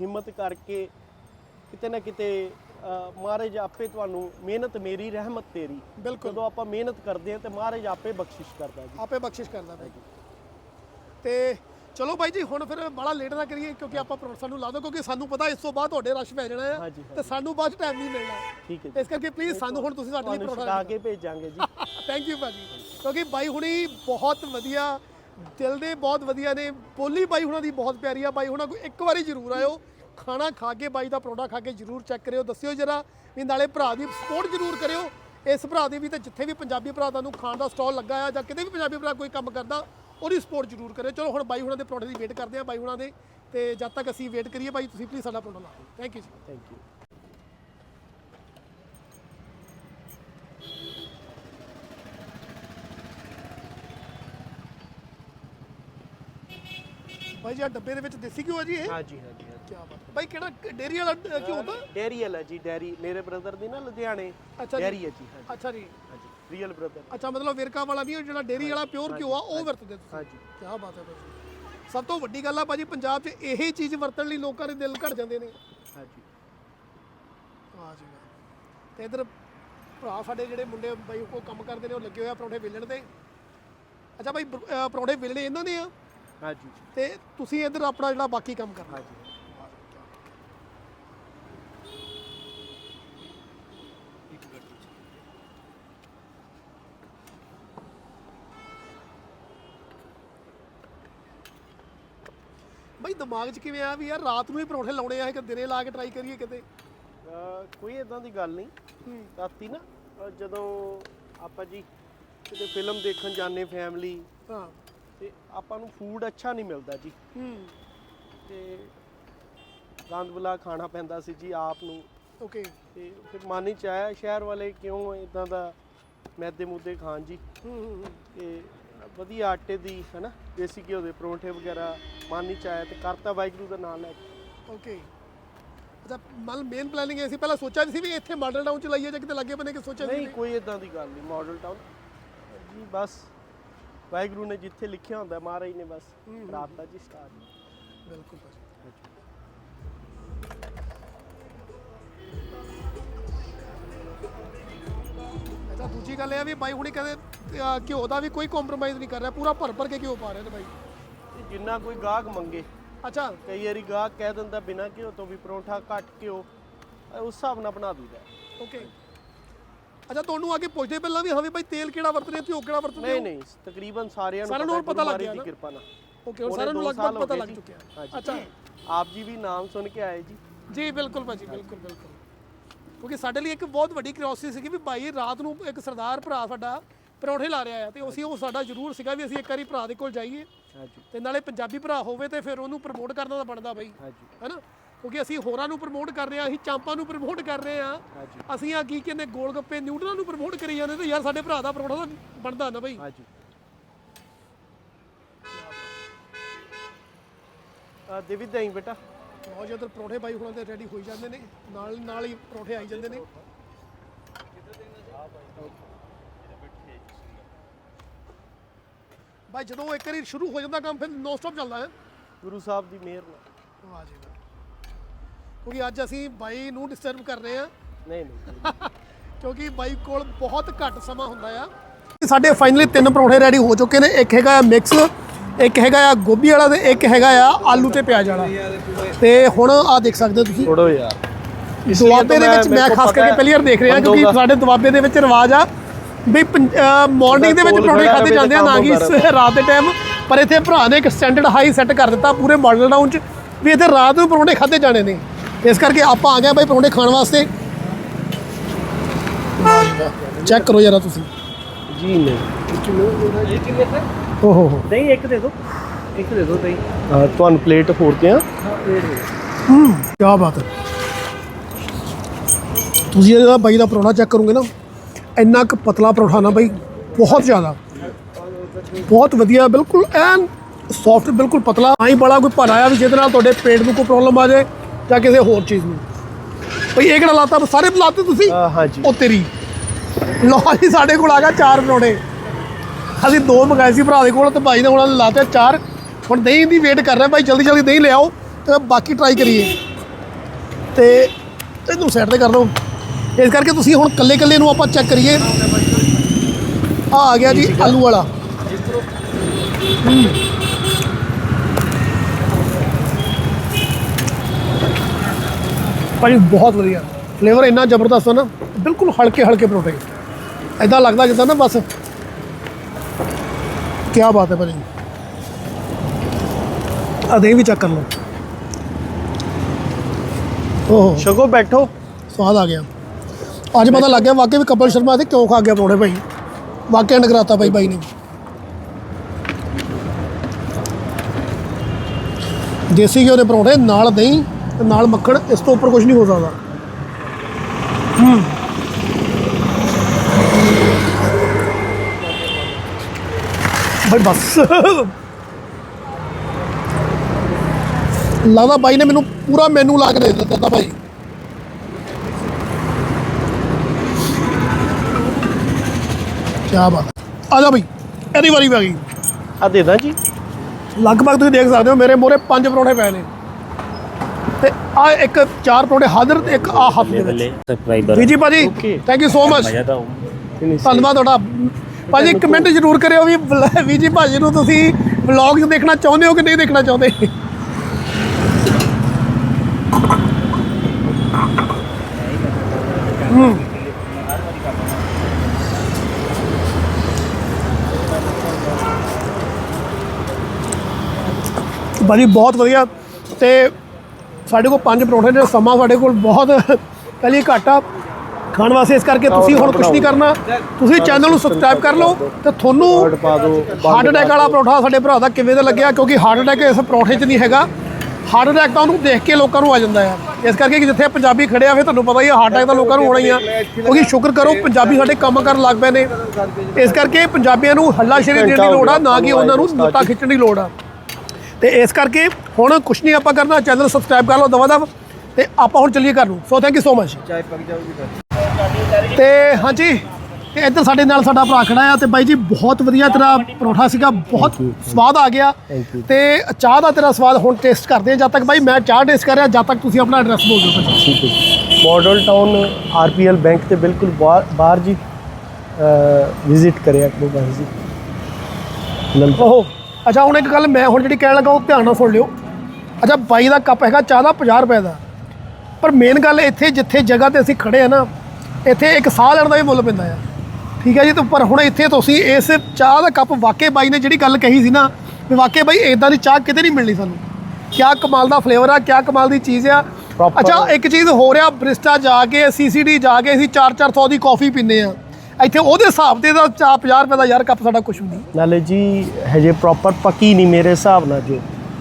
ਹਿੰਮਤ ਕਰਕੇ ਕਿਤੇ ਨਾ ਕਿਤੇ ਮਹਾਰਾਜ ਆਪੇ ਤੁਹਾਨੂੰ ਮਿਹਨਤ ਮੇਰੀ ਰਹਿਮਤ ਤੇਰੀ। ਬਿਲਕੁਲ। ਜਦੋਂ ਆਪਾਂ ਮਿਹਨਤ ਕਰਦੇ ਹਾਂ ਤੇ ਮਹਾਰਾਜ ਆਪੇ ਬਖਸ਼ਿਸ਼ ਕਰਦਾ ਜੀ। ਆਪੇ ਬਖਸ਼ਿਸ਼ ਕਰਦਾ ਭਾਈ ਤੇ ਚਲੋ ਭਾਈ ਜੀ ਹੁਣ ਫਿਰ ਬੜਾ ਲੇਟ ਨਾ ਕਰੀਏ ਕਿਉਂਕਿ ਆਪਾਂ ਪ੍ਰੋਫੈਸਰ ਨੂੰ ਲਾ ਦੋ ਕਿਉਂਕਿ ਸਾਨੂੰ ਪਤਾ ਇਸ ਤੋਂ ਬਾਅਦ ਤੁਹਾਡੇ ਰਸ਼ ਪੈ ਜਾਣਾ ਆ ਹਾਂਜੀ, ਤੇ ਸਾਨੂੰ ਬਾਅਦ ਟਾਈਮ ਨਹੀਂ ਮਿਲਣਾ। ਠੀਕ ਹੈ ਜੀ। ਇਸ ਕਰਕੇ ਪਲੀਜ਼ ਸਾਨੂੰ ਹੁਣ ਤੁਸੀਂ ਸਾਡੇ ਲਈ ਤੁਹਾਨੂੰ ਪ੍ਰੋਫੈਸਰ ਛਕਾ ਕੇ ਭੇਜਾਂਗੇ ਜੀ। ਥੈਂਕ ਯੂ ਭਾਜੀ। ਕਿਉਂਕਿ ਬਾਈ ਹੁਣੀ ਬਹੁਤ ਵਧੀਆ ਦਿਲ ਦੇ ਬਹੁਤ ਵਧੀਆ ਨੇ। ਬੋਲੀ ਬਾਈ ਹੁਣਾਂ ਦੀ ਬਹੁਤ ਪਿਆਰੀ ਆ। ਬਾਈ ਹੁਣਾਂ ਕੋਈ ਇੱਕ ਵਾਰੀ ਜ਼ਰੂਰ ਆਇਓ। ਖਾਣਾ ਖਾ ਕੇ ਬਾਈ ਦਾ ਪਰੌਂਠਾ ਖਾ ਕੇ ਜ਼ਰੂਰ ਚੈੱਕ ਕਰਿਓ। ਦੱਸਿਓ ਜਰਾ ਵੀ ਨਾਲੇ ਭਰਾ ਦੀ ਸਪੋਰਟ ਜ਼ਰੂਰ ਕਰਿਓ। ਇਸ ਭਰਾ ਦੀ ਵੀ ਤੇ ਜਿੱਥੇ ਵੀ ਪੰਜਾਬੀ ਭਰਾ ਤੁਹਾਨੂੰ ਖਾਣ ਦਾ ਸਟਾਲ ਲੱਗਾ ਆ ਜਾਂ ਕਿਤੇ ਵੀ ਪੰਜਾਬੀ ਭਰਾ ਕੋਈ ਕੰਮ ਕਰਦਾ ਉਹਦੀ ਸਪੋਰਟ ਜ਼ਰੂਰ ਕਰਿਓ। ਚਲੋ ਹੁਣ ਬਾਈ ਹੁਣਾਂ ਦੇ ਪਰੌਂਠੇ ਦੀ ਵੇਟ ਕਰਦੇ ਆ ਬਾਈ ਹੁਣਾਂ ਦੇ ਤੇ ਜਦ ਤੱਕ ਅਸੀਂ ਵੇਟ ਕਰੀਏ ਬਾਈ ਤੁਸੀਂ ਪਲੀਜ਼ ਸਾਡਾ ਪਰੌਂਠਾ ਲਾ ਦਿਓ। Thank you ji. Thank you ਬਾਈ ਜੀ ਆ ਡੱਬੇ ਦੇ ਵਿੱਚ ਦੇਸੀ ਘਿਓ ਹੈ ਜੀ ਇਹ? ਹਾਂਜੀ ਹਾਂਜੀ। ਕੀ ਬਾਤ ਬਾਈ ਕਿਹੜਾ ਡੇਰੀ ਵਾਲਾ ਘਿਓ ਹੁੰਦਾ ਡੈਰੀ ਵਾਲਾ ਜੀ ਡੈਰੀ ਮੇਰੇ ਬ੍ਰਦਰ ਦੀ ਨਾ ਲੁਧਿਆਣੇ ਅੱਛਾ ਜੀ। ਡੈਰੀ ਹੈ ਜੀ ਹਾਂਜੀ। ਅੱਛਾ ਜੀ। ਹਾਂਜੀ ਰੀਅਲ ਬ੍ਰਦਰ ਅੱਛਾ ਮਤਲਬ ਵਿਰਕਾ ਵਾਲਾ ਨਹੀਂ ਉਹ ਜਿਹੜਾ ਡੇਰੀ ਵਾਲਾ ਪਿਓਰ ਘਿਓ ਆ ਉਹ ਵਰਤਦੇ ਤੁਸੀਂ? ਹਾਂਜੀ। ਕੀ ਬਾਤ ਹੈ ਭਾਜੀ ਸਭ ਤੋਂ ਵੱਡੀ ਗੱਲ ਆ ਭਾਜੀ ਪੰਜਾਬ 'ਚ ਇਹੀ ਚੀਜ਼ ਵਰਤਣ ਲਈ ਲੋਕਾਂ ਦੇ ਦਿਲ ਘੜ ਜਾਂਦੇ ਨੇ। ਹਾਂਜੀ। ਵਾਹ ਜੀ ਵਾਹ। ਤੇ ਇਧਰ ਭਰਾ ਸਾਡੇ ਜਿਹੜੇ ਮੁੰਡੇ ਬਾਈ ਕੋ ਕੰਮ ਕਰਦੇ ਨੇ ਉਹ ਲੱਗੇ ਹੋਏ ਆ ਪਰੌਂਠੇ ਵੇਲਣ ਤੇ। ਅੱਛਾ ਭਾਈ ਬ- ਅਹ ਪਰੌਂਠੇ ਵੇਲਣੇ ਇਹਨਾਂ ਦੇ ਆ? ਹਾਂਜੀ। ਤੇ ਤੁਸੀਂ ਇਧਰ ਆਪਣਾ ਜਿਹੜਾ ਬਾਕੀ ਕੰਮ ਕਰਨਾ। ਹਾਂਜੀ ਬਾਈ ਦਿਮਾਗ 'ਚ ਕਿਵੇਂ ਆ ਵੀ ਯਾਰ ਰਾਤ ਨੂੰ ਹੀ ਪਰੌਂਠੇ ਲਾਉਣੇ ਆ ਕਿ ਦਿਨੇ ਲਾ ਕੇ ਟਰਾਈ ਕਰੀਏ ਕਿਤੇ? ਅਹ ਕੋਈ ਇਦਾਂ ਦੀ ਗੱਲ ਨਹੀਂ। ਹੂੰ। ਰਾਤੀ ਨਾ ਅਹ ਜਦੋਂ ਆਪਾਂ ਜੀ ਕਿਤੇ ਫਿਲਮ ਦੇਖਣ ਜਾਂਦੇ ਫੈਮਿਲੀ ਹਾਂ। ਤੇ ਆਪਾਂ ਨੂੰ ਫੂਡ ਅੱਛਾ ਨਹੀਂ ਮਿਲਦਾ ਜੀ। ਹੂੰ। ਤੇ ਗੰਦ ਬੁਲਾ ਖਾਣਾ ਪੈਂਦਾ ਸੀ ਜੀ ਆਪ ਨੂੰ। ਓਕੇ ਤੇ ਫਿਰ ਮਨ ਵਿੱਚ ਆਇਆ ਸ਼ਹਿਰ ਵਾਲੇ ਕਿਉਂ ਇਦਾਂ ਦਾ ਮੈਦੇ ਮੁੱਦੇ ਖਾਣ ਜੀ? ਹੂੰ ਹੂੰ ਹੂੰ। ਤੇ ਵਧੀਆ ਆਟੇ ਦੀ ਹਨਾ ਦੇਸੀ ਘਿਓ ਦੇ ਪਰੌਂਠੇ ਵਗੈਰਾ ਮਨ ਆਇਆ ਤੇ ਕਰਤਾ ਵਾਹਿਗੁਰੂ ਦਾ ਨਾਮ ਲੈ ਕੇ। ਓਕੇ ਅੱਛਾ ਮਨ ਮੇਨ ਪਲੈਨਿੰਗ ਇਹ ਸੀ ਪਹਿਲਾਂ ਸੋਚਿਆ ਸੀ ਵੀ ਇੱਥੇ ਮਾਡਲ ਟਾਊਨ ਚ ਲਾਈਏ ਜਾਂ ਕਿਤੇ ਲੱਗੇ ਬਨੇ ਕਿ ਸੋਚਿਆ ਨਹੀਂ ਕੋਈ ਇਦਾਂ ਦੀ ਗੱਲ ਨਹੀਂ ਮਾਡਲ ਟਾਊਨ ਜੀ ਬਸ। ਵਾਹਿਗੁਰੂ ਨੇ ਜਿੱਥੇ ਲਿਖਿਆ ਹੁੰਦਾ ਮਹਾਰਾਜ ਨੇ ਬਸ ਰਾਤਾ ਜੀ ਸਟਾਰਟ ਬਿਲਕੁਲ ਭਾਜੀ। ਅੱਛਾ ਦੂਜੀ ਗੱਲ ਇਹ ਆ ਵੀ ਬਾਈ ਹੁਣੀ ਕਹਿੰਦੇ ਅਹ, ਘਿਓ ਦਾ ਵੀ ਕੋਈ ਕੰਪਰੋਮਾਈਜ਼ ਨਹੀਂ ਕਰ ਰਿਹਾ ਪੂਰਾ ਭਰ ਭਰ ਕੇ ਘਿਓ ਪਾ ਰਹੇ ਨੇ ਬਾਈ। ਜਿੰਨਾ ਕੋਈ ਗਾਹਕ ਮੰਗੇ। ਅੱਛਾ। ਕਈ ਵਾਰੀ ਗਾਹਕ ਕਹਿ ਦਿੰਦਾ ਬਿਨਾਂ ਘਿਓ ਤੋਂ ਵੀ ਪਰੌਂਠਾ ਘੱਟ ਘਿਓ ਅਹ ਉਸ ਹਿਸਾਬ ਨਾਲ ਬਣਾ ਦਈਦਾ ਓਕੇ ਅੱਛਾ ਤੁਹਾਨੂੰ ਕੇ ਪੁੱਛਦੇ ਪਹਿਲਾਂ ਵੀ ਹਾਂ ਵੀ ਬਾਈ ਤੇਲ ਕਿਹੜਾ ਵਰਤਦੇ ਹੋ ਘਿਓ ਕਿਹੜਾ ਵਰਤਦੇ ਨਹੀਂ ਹੋ ਨਹੀਂ ਤਕਰੀਬਨ ਸਾਰਿਆਂ ਨੂੰ ਸਾਰਿਆਂ ਨੂੰ ਪਤਾ ਪਤਾ ਲੱਗ ਗੁਰੂ ਗਿਆ ਮਹਾਰਾਜ ਨਾ। ਦੀ ਕਿਰਪਾ ਨਾਲ। ਓਕੇ ਹੁਣ ਸਾਰਿਆਂ ਨੂੰ ਦੋ ਸਾਲ ਲਗਭਗ ਹੋ ਪਤਾ ਗਏ ਲੱਗ ਜੀ। ਚੁੱਕਿਆ। ਹਾਂਜੀ। ਅੱਛਾ। ਆਪ ਜੀ ਵੀ ਨਾਮ ਸੁਣ ਕੇ ਆਏ ਜੀ। ਜੀ ਬਿਲਕੁਲ ਭਾਜੀ ਬਿਲਕੁਲ ਬਿਲਕੁਲ। ਕਿਉਂਕਿ ਸਾਡੇ ਲਈ ਇੱਕ ਬਹੁਤ ਵੱਡੀ ਕਿਉਰਿਓਸਿਟੀ ਸੀਗੀ ਵੀ ਭਾਈ ਰਾਤ ਨੂੰ ਇੱਕ ਸਰਦਾਰ ਭਰਾ ਸਾਡਾ ਪਰੌਂਠੇ ਲਾ ਰਿਹਾ ਆ ਤੇ ਅਸੀਂ ਉਹ ਸਾਡਾ ਜ਼ਰੂਰ ਸੀਗਾ ਵੀ ਅਸੀਂ ਇੱਕ ਵਾਰੀ ਭਰਾ ਦੇ ਕੋਲ ਜਾਈਏ ਹਾਂਜੀ। ਤੇ ਨਾਲੇ ਪੰਜਾਬੀ ਭਰਾ ਹੋਵੇ ਤੇ ਫਿਰ ਉਹਨੂੰ ਪ੍ਰਮੋਟ ਕਰਨਾ ਤਾਂ ਬਣਦਾ ਬਾਈ ਹਾਂਜੀ। ਹੈਨਾ? ਕਿਉਂਕਿ ਅਸੀਂ ਹੋਰਾਂ ਨੂੰ ਪ੍ਰਮੋਟ ਕਰ ਰਹੇ ਆ ਅਸੀਂ ਚਾਂਪਾਂ ਨੂੰ ਪ੍ਰਮੋਟ ਕਰ ਰਹੇ ਆ। ਅਸੀਂ ਆ ਕੀ ਕਹਿੰਦੇ ਗੋਲ ਗੱਪੇ ਨਿਊਟਰਲਾਂ ਨੂੰ ਪ੍ਰਮੋਟ ਕਰੀ ਜਾਂਦੇ ਤੇ ਯਾਰ ਸਾਡੇ ਭਰਾ ਦਾ ਪਰੌਂਠਾ ਤਾਂ ਬਣਦਾ ਨਾ ਬਾਈ। ਹਾਂਜੀ। ਆ ਦੇਵੀ ਦਹੀਂ ਬੇਟਾ। ਬਹੁਤ ਜ਼ਿਆਦਾ ਪਰੌਂਠੇ ਬਾਈ ਹੁਣਾਂ ਦੇ ਰੈਡੀ ਹੋਈ ਜਾਂਦੇ ਨੇ। ਨਾਲ ਨਾਲ ਹੀ ਪਰੌਂਠੇ ਆਈ ਜਾਂਦੇ ਨੇ। ਬਾਈ ਜਦੋਂ ਇੱਕ ਵਾਰੀ ਸ਼ੁਰੂ ਹੋ ਜਾਂਦਾ ਕੰਮ ਫਿਰ ਨੋ ਸਟਾਪ ਚੱਲਦਾ ਹੈ। ਗੁਰੂ ਸਾਹਿਬ ਦੀ ਮਿਹਰ ਨਾਲ। ਵਾਹ ਜੀ ਵਾਹ। ਕਿਉਂਕਿ ਅੱਜ ਅਸੀਂ ਬਾਈ ਨੂੰ ਡਿਸਟਰਬ ਕਰ ਰਹੇ ਆ ਨਹੀਂ ਨਹੀਂ ਕਿਉਂਕਿ ਬਾਈ ਕੋਲ ਬਹੁਤ ਘੱਟ ਸਮਾਂ ਹੁੰਦਾ ਆ। ਸਾਡੇ ਫਾਈਨਲੀ ਤਿੰਨ ਪਰੌਂਠੇ ਰੈਡੀ ਹੋ ਚੁੱਕੇ ਨੇ। ਇੱਕ ਹੈਗਾ ਮਿਕਸ ਇੱਕ ਹੈਗਾ ਆ ਗੋਭੀ ਵਾਲਾ ਤੇ ਇੱਕ ਹੈਗਾ ਆ ਆਲੂ ਤੇ ਪਿਆਜ਼ ਵਾਲਾ। ਤੇ ਹੁਣ ਆ ਦੇਖ ਸਕਦੇ ਹੋ ਤੁਸੀਂ। ਛੋੜੋ ਯਾਰ। ਦੁਆਬੇ ਦੇ ਵਿੱਚ ਮੈਂ ਖਾਸ ਕਰਕੇ ਪਹਿਲੀ ਵਾਰ ਦੇਖ ਰਿਹਾ ਕਿਉਂਕਿ ਸਾਡੇ ਦੁਆਬੇ ਦੇ ਵਿੱਚ ਰਿਵਾਜ ਆ। ਵੀ ਮਾਰਨਿੰਗ ਦੇ ਵਿੱਚ ਕੋਲ ਪਰੌਂਠੇ ਖਾਦੇ ਜਾਂਦੇ ਆ ਨਾ ਕਿ ਰਾਤ ਦੇ ਟਾਈਮ ਪਰ ਇੱਥੇ ਭਰਾ ਨੇ ਇੱਕ ਸਟੈਂਡਰਡ ਹਾਈ ਸੈੱਟ ਕਰ ਦਿੱਤਾ ਪੂਰੇ ਮਾਡਲ ਟਾਊਨ 'ਚ ਵੀ ਇੱਥੇ ਰਾਤ ਨੂੰ ਪਰੌਂਠੇ ਖਾਦੇ ਜਾਣੇ ਨੇ। ਇਸ ਕਰਕੇ ਆਪਾਂ ਆ ਗਏ ਬਾਈ ਪਰੌਂਠੇ ਖਾਣ ਵਾਸਤੇ। ਚੈੱਕ ਕਰੋ ਜਰਾ ਤੁਸੀਂ। ਜੀ ਨਹੀਂ। ਓ ਹੋ ਹੋ ਦਹੀਂ ਇੱਕ ਦੇ ਦਿਓ ਇੱਕ ਦੇ ਦਿਓ ਦਹੀਂ। ਤੁਹਾਨੂੰ ਪਲੇਟ ਹੋਰ ਦਿਆਂ ਕੀ ਬਾਤ ਹੈ। ਤੁਸੀਂ ਇਹਦਾ ਬਾਈ ਦਾ ਪਰੌਂਠਾ ਚੈੱਕ ਕਰੋਗੇ ਨਾ। ਇੰਨਾ ਕੁ ਪਤਲਾ ਪਰੌਂਠਾ ਨਾ ਬਾਈ ਬਹੁਤ ਜ਼ਿਆਦਾ। ਬਹੁਤ ਵਧੀਆ ਬਿਲਕੁਲ ਐਨ ਸੌਫਟ ਬਿਲਕੁਲ ਪਤਲਾ। ਆਈ ਬੜਾ ਕੋਈ ਭਾਰਾ ਆ ਵੀ ਜਿਹਦੇ ਨਾਲ ਤੁਹਾਡੇ ਪੇਟ ਨੂੰ ਕੋਈ ਪ੍ਰੋਬਲਮ ਆ ਜਾਏ ਜਾਂ ਕਿਸੇ ਹੋਰ ਚੀਜ਼ ਨੂੰ। ਬਈ ਇਹ ਕਿਹੜਾ ਲਾਤਾ? ਸਾਰੇ ਲਾਤੇ ਤੁਸੀਂ? ਹਾਂਜੀ। ਉਹ ਤੇਰੀ। ਲੋ ਜੀ ਸਾਡੇ ਕੋਲ ਆ ਗਿਆ ਚਾਰ ਪਰੌਂਠੇ। ਅਸੀਂ ਦੋ ਮੰਗਾਏ ਸੀ ਭਰਾ ਦੇ ਕੋਲ ਤੇ ਭਾਈ ਨੇ ਉਹਨਾਂ ਨੇ ਲਾਤੇ ਚਾਰ। ਹੁਣ ਦਹੀਂ ਦੀ ਵੇਟ ਕਰ ਰਹੇ ਭਾਈ ਜਲਦੀ ਜਲਦੀ ਦਹੀਂ ਲਿਆਓ ਤੇ ਬਾਕੀ ਟਰਾਈ ਕਰੀਏ। ਤੇ ਇਹਨੂੰ ਸਾਈਡ ਤੇ ਕਰ ਲਓ ਇਸ ਕਰਕੇ ਤੁਸੀਂ ਹੁਣ ਕੱਲੇ ਕੱਲੇ ਨੂੰ ਆਪਾਂ ਚੈੱਕ ਕਰੀਏ। ਆ ਆ ਗਿਆ ਜੀ ਆਲੂ ਵਾਲਾ। ਭਾਜੀ ਬਹੁਤ ਵਧੀਆ। ਫਲੇਵਰ ਇੰਨਾ ਜ਼ਬਰਦਸਤ ਹੈ ਨਾ ਬਿਲਕੁਲ ਹਲਕੇ ਹਲਕੇ ਪਰੌਂਠੇ। ਐਦਾਂ ਲੱਗਦਾ ਜਿੱਦਾਂ ਨਾ ਬਸ। ਕੀ ਬਾਤ ਹੈ ਭਾਜੀ। ਦਹੀਂ ਵੀ ਚੈੱਕ ਕਰ ਲਓ। ਓਹ। ਸ਼ਗੋ ਬੈਠੋ। ਸਵਾਦ ਆ ਗਿਆ। ਅੱਜ ਪਤਾ ਲੱਗ ਗਿਆ ਵਾਕਈ ਵੀ ਕਪਲ ਸ਼ਰਮਾ ਤੇ ਕਿਉਂ ਖਾ ਗਿਆ ਪਰੌਂਠੇ ਭਾਈ। ਵਾਕਈ ਨਗਰਾਤਾ ਭਾਈ ਬਾਈ ਨੇ। ਦੇਸੀ ਘਿਓ ਦੇ ਪਰੌਂਠੇ ਨਾਲ ਦਹੀਂ ਤੇ ਨਾਲ ਮੱਖਣ ਇਸ ਤੋਂ ਉੱਪਰ ਕੁਝ ਨਹੀਂ ਹੋ ਸਕਦਾ। ਹੂੰ। ਭਾਈ ਬਸ। ਲੱਗਦਾ ਬਾਈ ਨੇ ਮੈਨੂੰ ਪੂਰਾ ਮੈਨੂ ਲਾ ਕੇ ਦੇ ਦਿੱਤਾ ਭਾਈ। ਕੀ ਬਾਤ ਹੈ। ਆ ਜਾ ਭਾਈ ਇਹਦੀ ਵਾਰੀ ਪੈ ਗਈ ਆ ਦੇ ਦਾਂ ਜੀ ਲਗਭਗ ਤੁਸੀਂ ਦੇਖ ਸਕਦੇ ਹੋ ਮੇਰੇ ਮੋਰੇ ਪੰਜ ਪਰੌਂਠੇ ਪਏ ਨੇ ਤੇ ਆ ਇੱਕ ਚਾਰ ਪਰੌਂਠੇ ਹਾਜ਼ਰ ਤੇ ਇੱਕ ਆ ਹੱਥ ਦੇ ਵਿੱਚ ਸਬਸਕ੍ਰਾਈਬਰ ਭਾਜੀ. Thank you so much. ਧੰਨਵਾਦ ਤੁਹਾਡਾ ਭਾਜੀ ਕਮੈਂਟ ਜ਼ਰੂਰ ਕਰਿਓ ਵੀ ਜੀ ਭਾਜੀ ਨੂੰ ਤੁਸੀਂ ਵਲੌਗਸ ਦੇਖਣਾ ਚਾਹੁੰਦੇ ਹੋ ਕਿ ਨਹੀਂ ਦੇਖਣਾ ਚਾਹੁੰਦੇ ਹੂੰ। ਭਾਜੀ ਬਹੁਤ ਵਧੀਆ ਤੇ ਸਾਡੇ ਕੋਲ ਪੰਜ ਪਰੌਂਠੇ ਨੇ, ਸਮਾਂ ਸਾਡੇ ਕੋਲ ਬਹੁਤ ਪਹਿਲੀ ਘੱਟ ਆ। ਖਾਣ ਵਾਸਤੇ ਇਸ ਕਰਕੇ ਤੁਸੀਂ ਹੁਣ ਕੁਝ ਨਹੀਂ ਕਰਨਾ। ਤੁਸੀਂ ਚੈਨਲ ਨੂੰ ਸਬਸਕ੍ਰਾਈਬ ਕਰ ਲਓ ਤੇ ਤੁਹਾਨੂੰ ਹਾਰਟ ਅਟੈਕ ਵਾਲਾ ਪਰੌਂਠਾ ਸਾਡੇ ਭਰਾ ਦਾ ਕਿਵੇਂ ਦਾ ਲੱਗਿਆ, ਕਿਉਂਕਿ ਹਾਰਟ ਅਟੈਕ ਇਸ ਪਰੌਂਠੇ 'ਚ ਨਹੀਂ ਹੈਗਾ। ਹਾਰਟ ਅਟੈਕ ਤਾਂ ਉਹਨੂੰ ਦੇਖ ਕੇ ਲੋਕਾਂ ਨੂੰ ਆ ਜਾਂਦਾ ਆ। ਇਸ ਕਰਕੇ ਕਿ ਜਿੱਥੇ ਪੰਜਾਬੀ ਖੜੇ ਆ, ਫਿਰ ਤੁਹਾਨੂੰ ਪਤਾ ਹੀ ਆ ਹਾਰਟ ਅਟੈਕ ਤਾਂ ਲੋਕਾਂ ਨੂੰ ਹੋਣਾ ਹੀ ਆ। ਕਿਉਂਕਿ ਸ਼ੁਕਰ ਕਰੋ, ਪੰਜਾਬੀ ਸਾਡੇ ਕੰਮ ਕਰਨ ਲੱਗ ਪਏ ਨੇ। ਇਸ ਕਰਕੇ ਪੰਜਾਬੀਆਂ ਨੂੰ ਹੱਲਾ ਸ਼ੇਰੀ ਦੇਣ ਦੀ ਲੋੜ ਆ, ਨਾ ਕਿ ਉਹਨਾਂ ਨੂੰ ਮੁੱਤਾ ਖਿੱਚਣ ਦੀ ਲੋੜ ਆ। ਤੇ ਇਸ ਕਰਕੇ ਹੁਣ ਕੁਛ ਨਹੀਂ ਆਪਾਂ ਕਰਨਾ ਚੈਨਲ ਸਬਸਕ੍ਰਾਈਬ ਕਰ ਲਓ ਦਵਾ ਦਵ ਤੇ ਆਪਾਂ ਹੁਣ ਚੱਲੀਏ ਘਰ ਨੂੰ। So thank you so much ਚਾਹ ਪੱਕ ਜਾਊਗੀ ਫਿਰ ਤੇ ਹਾਂਜੀ ਤੇ ਇੱਧਰ ਸਾਡੇ ਨਾਲ ਸਾਡਾ ਭਰਾ ਖੜਾ ਆ ਤੇ ਬਾਈ ਜੀ ਬਹੁਤ ਵਧੀਆ ਤੇਰਾ ਪਰੌਠਾ ਸੀਗਾ ਬਹੁਤ ਸਵਾਦ ਆ ਗਿਆ. ਤੇ ਚਾਹ ਦਾ ਤੇਰਾ ਸਵਾਦ ਹੁਣ ਟੇਸਟ ਕਰਦੇ ਆ ਜਦ ਤੱਕ ਬਾਈ ਮੈਂ ਚਾਹ ਟੇਸਟ ਕਰ ਰਿਹਾ ਜਦ ਤੱਕ ਤੁਸੀਂ ਆਪਣਾ ਐਡਰੈਸ ਬੋਲ ਦਿਓ। ਠੀਕ ਹੈ ਮਾਡਲ ਟਾਊਨ ਆਰਪੀਐਲ ਬੈਂਕ ਤੇ ਬਿਲਕੁਲ ਬਾਹਰ ਜੀ ਵਿਜ਼ਿਟ ਕਰਿਆ ਕਰੋ ਬਸ ਜੀ। ਓਹੋ। ਅੱਛਾ ਹੁਣ ਇੱਕ ਗੱਲ ਮੈਂ ਹੁਣ ਜਿਹੜੀ ਕਹਿਣ ਲੱਗਾ ਉਹ ਧਿਆਨ ਨਾਲ ਸੁਣ ਲਿਓ। ਅੱਛਾ ਬਾਈ ਦਾ ਕੱਪ ਹੈਗਾ ਚਾਹ ਦਾ 50 ਰੁਪਏ ਦਾ। ਪਰ ਮੇਨ ਗੱਲ ਇੱਥੇ ਜਿੱਥੇ ਜਗ੍ਹਾ ਤੇ ਅਸੀਂ ਖੜੇ ਆ ਨਾ ਇੱਥੇ ਇੱਕ ਸਾਹ ਲੈਣ ਦਾ ਵੀ ਮੁੱਲ ਪੈਂਦਾ ਆ। ਠੀਕ ਹੈ ਜੀ ਤੇ ਪਰ ਹੁਣ ਇੱਥੇ ਤੁਸੀਂ ਇਸ ਚਾਹ ਦਾ ਕੱਪ ਵਾਕਈ ਬਾਈ ਨੇ ਜਿਹੜੀ ਗੱਲ ਕਹੀ ਸੀ ਨਾ ਵੀ ਵਾਕਈ ਬਾਈ ਇਦਾਂ ਦੀ ਚਾਹ ਕਿਤੇ ਨਹੀਂ ਮਿਲਣੀ ਸਾਨੂੰ। ਕਿਆ ਕਮਾਲ ਦਾ ਫਲੇਵਰ ਆ ਕਿਆ ਕਮਾਲ ਦੀ ਚੀਜ਼ ਆ। ਅੱਛਾ ਇੱਕ ਚੀਜ਼ ਹੋ ਰਿਹਾ ਬ੍ਰਿਸਟਾ ਜਾ ਕੇ ਸੀਸੀਡੀ ਜਾ ਕੇ ਅਸੀਂ 4-400 ਦੀ ਕਾਫੀ ਪੀਂਦੇ ਆ। ਇੱਥੇ ਉਹਦੇ ਹਿਸਾਬ ਤੇ ਦਾ ਚਾਹ 50 ਰੁਪਏ ਦਾ ਯਾਰ ਕੱਪ ਸਾਡਾ ਕੁਝ ਵੀ ਨਹੀਂ। ਨਾਲੇ ਜੀ ਹਜੇ ਪ੍ਰੋਪਰ ਪੱਕੀ ਨਹੀਂ ਮੇਰੇ ਹਿਸਾਬ ਨਾਲ ਜੋ।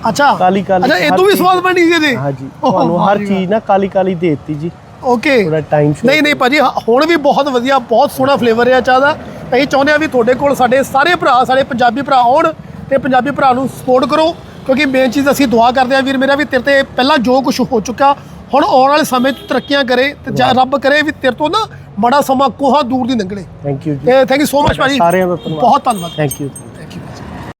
ਅੱਛਾ। ਕਾਲੀ- ਕਾਲੀ ਅੱਛਾ ਇਹ ਤੋਂ ਵੀ ਸਵਾਦ ਬਣੀ ਇਹਦੇ? ਹਾਂਜੀ ਤੁਹਾਨੂੰ ਹਰ ਚੀਜ਼ ਨਾ ਕਾਲੀ ਕਾਲੀ ਦੇ ਦਿੱਤੀ ਜੀ। ਓਕੇ ਥੋੜਾ ਟਾਈਮ ਨਹੀਂ ਨਹੀਂ ਭਾਜੀ ਹੁਣ ਵੀ ਬਹੁਤ ਵਧੀਆ ਬਹੁਤ ਸੋਹਣਾ ਫਲੇਵਰ ਹੈ ਚਾਹ ਦਾ। ਅਸੀਂ ਚਾਹੁੰਦੇ ਆ ਵੀ ਤੁਹਾਡੇ ਕੋਲ ਸਾਡੇ ਸਾਰੇ ਭਰਾ ਸਾਡੇ ਪੰਜਾਬੀ ਭਰਾ ਆਉਣ ਤੇ ਪੰਜਾਬੀ ਭਰਾ ਨੂੰ ਸਪੋਰਟ ਕਰੋ। ਕਿਉਂਕਿ ਮੇਨ ਚੀਜ਼ ਅਸੀਂ ਦੁਆ ਕਰਦੇ ਆ ਵੀਰ ਮੇਰਾ ਵੀ ਤੇਰੇ ਤੇ ਪਹਿਲਾਂ ਜੋ ਕੁਝ ਹੋ ਚੁੱਕਾ ਹੁਣ ਆਉਣ ਵਾਲੇ ਸਮੇਂ 'ਚ ਤਰੱਕੀਆਂ ਕਰੇ ਤੇ ਰੱਬ ਕਰੇ ਵੀ ਤੇਰੇ ਤੋਂ ਨਾ ਮਾੜਾ ਸਮਾਂ ਕੋਹਾ ਦੂਰ ਦੀ ਲੰਘਣੇ। ਥੈਂਕ ਯੂ ਜੀ। ਤੇ ਥੈਂਕ ਯੂ ਸੋ ਮਚ ਭਾਜੀ। ਸਾਰਿਆਂ ਦਾ ਧੰਨਵਾਦ। ਬਹੁਤ ਧੰਨਵਾਦ। Thank you